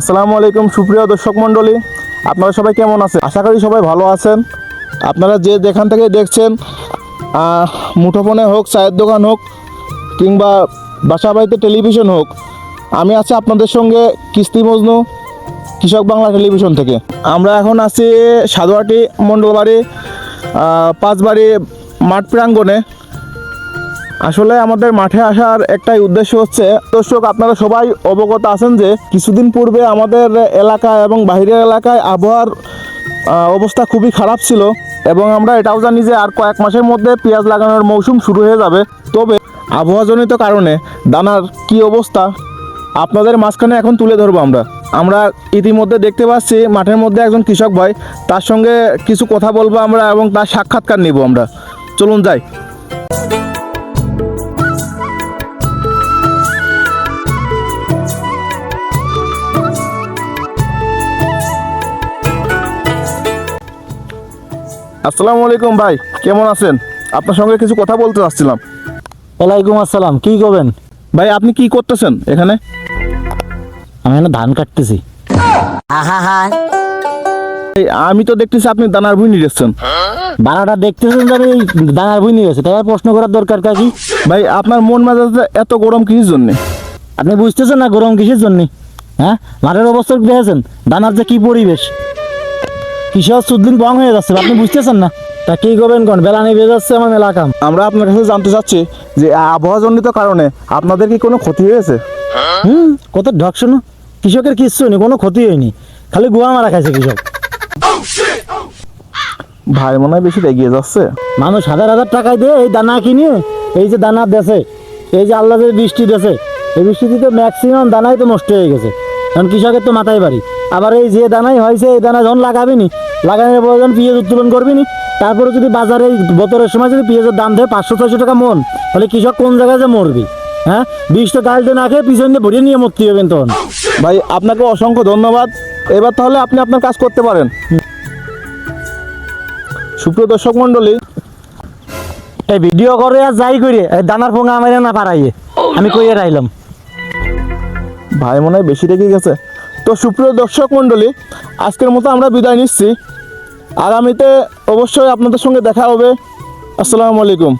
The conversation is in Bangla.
আসসালামু আলাইকুম, সুপ্রিয় দর্শক মণ্ডলী। আপনারা সবাই কেমন আছেন? আশা করি সবাই ভালো আছেন। আপনারা যে যেখান থেকে দেখছেন মুঠোফোনে হোক, চায়ের দোকান হোক, কিংবা বাসা বাড়িতে টেলিভিশন হোক, আমি আছি আপনাদের সঙ্গে কিস্তি মজনু, কৃষক বাংলা টেলিভিশন থেকে। আমরা এখন আছি সাধুয়াটি মণ্ডলবাড়ি পাঁচবাড়ি মাঠ প্রাঙ্গণে। আসলে আমাদের মাঠে আসার একটাই উদ্দেশ্য হচ্ছে, দর্শক আপনারা সবাই অবগত আছেন যে কিছুদিন পূর্বে আমাদের এলাকা এবং বাইরের এলাকায় আবহাওয়ার অবস্থা খুবই খারাপ ছিল এবং আমরা এটাও জানি যে আর কয়েক মাসের মধ্যে পেঁয়াজ লাগানোর মৌসুম শুরু হয়ে যাবে। তবে আবহাওয়াজনিত কারণে দানার কি অবস্থা, আপনাদের মাঝখানে এখন তুলে ধরবো আমরা। আমরা ইতিমধ্যে দেখতে পাচ্ছি মাঠের মধ্যে একজন কৃষক ভাই, তার সঙ্গে কিছু কথা বলব আমরা এবং তার সাক্ষাৎকার নিব আমরা। চলুন যাই। আসসালামু আলাইকুম ভাই কেমন আছেন? আপনার সঙ্গে কিছু কথা বলতে চাচ্ছিলাম। ওয়ালাইকুম আসসালাম কি করবেন? ভাই আপনি কি করতেছেন এখানে? আমি এখানে ধান কাটতেছি। এই, আমি তো দেখতেছি আপনি দানার ভুই নিয়ে যাচ্ছেন বারাটা দেখতেছেন যে আমি এই দানার বই নিয়ে গেছে তাই আর প্রশ্ন করার দরকার কা কি ভাই আপনার মন মেজাজে এত গরম কিসের জন্য? আপনি বুঝতেছেন না গরম কিসের জন্য? হ্যাঁ? মাঠের অবস্থা দেখেছেন? দানার যে কি পরিবেশ? কৃষক সুদিন বং হয়ে যাচ্ছে আপনি বুঝতেছেন না? তা কি করবেন কোন? বেলা নিয়ে যাচ্ছে আমার মেলা কাম আমরা আপনার কাছে জানতে চাচ্ছি যে আবহাওয়াজনিত কারণে আপনাদের কি কোনো ক্ষতি হয়েছে? হুম কত ঢক শোনো। কৃষকের কিচ্ছু হয়নি কোনো ক্ষতি হয়নি। খালি গুয়া মারা খাইছে কৃষক। ভাই মনে হয় বেশি এগিয়ে যাচ্ছে। মানুষ হাজার হাজার টাকায় দিয়ে এই দানা কিনে এই যে দানা দেশে এই যে আল্লাহ বৃষ্টি দেশে এই বৃষ্টিতে ম্যাক্সিমাম দানাই তো নষ্ট হয়ে গেছে। কারণ কৃষকের তো মাথায় বাড়ি। আবার এই যে দানাই হয়েছে এই দানা যখন লাগাবি নি লাগানোর পর যখন পিঁয়াজ উত্তোলন করবি নি তারপরে যদি বাজারে বতরের সময় যদি পেঁয়াজের দাম দেয় পাঁচশো ছয়শো টাকা মন তাহলে কৃষক কোন জায়গায় যে মরবি? হ্যাঁ? বিষটা গাড়িতে না খেয়ে পিছন দিয়ে ভরিয়ে নিয়ে মরতে হবে তখন। ভাই আপনাকে অসংখ্য ধন্যবাদ। এবার তাহলে আপনি আপনার কাজ করতে পারেন। সুপ্রিয় দর্শক মণ্ডলী এই ভিডিও করে আর যাই করে দানার ফোঙা আমার না পারাইয়ে আমি কইয়ে রাইলাম। ভাই মনে হয় বেশি রেখে গেছে। তো সুপ্রিয় দর্শক মণ্ডলী, আজকের মতো আমরা বিদায় নিচ্ছি। আগামীতে অবশ্যই আপনাদের সঙ্গে দেখা হবে। আসসালামু আলাইকুম।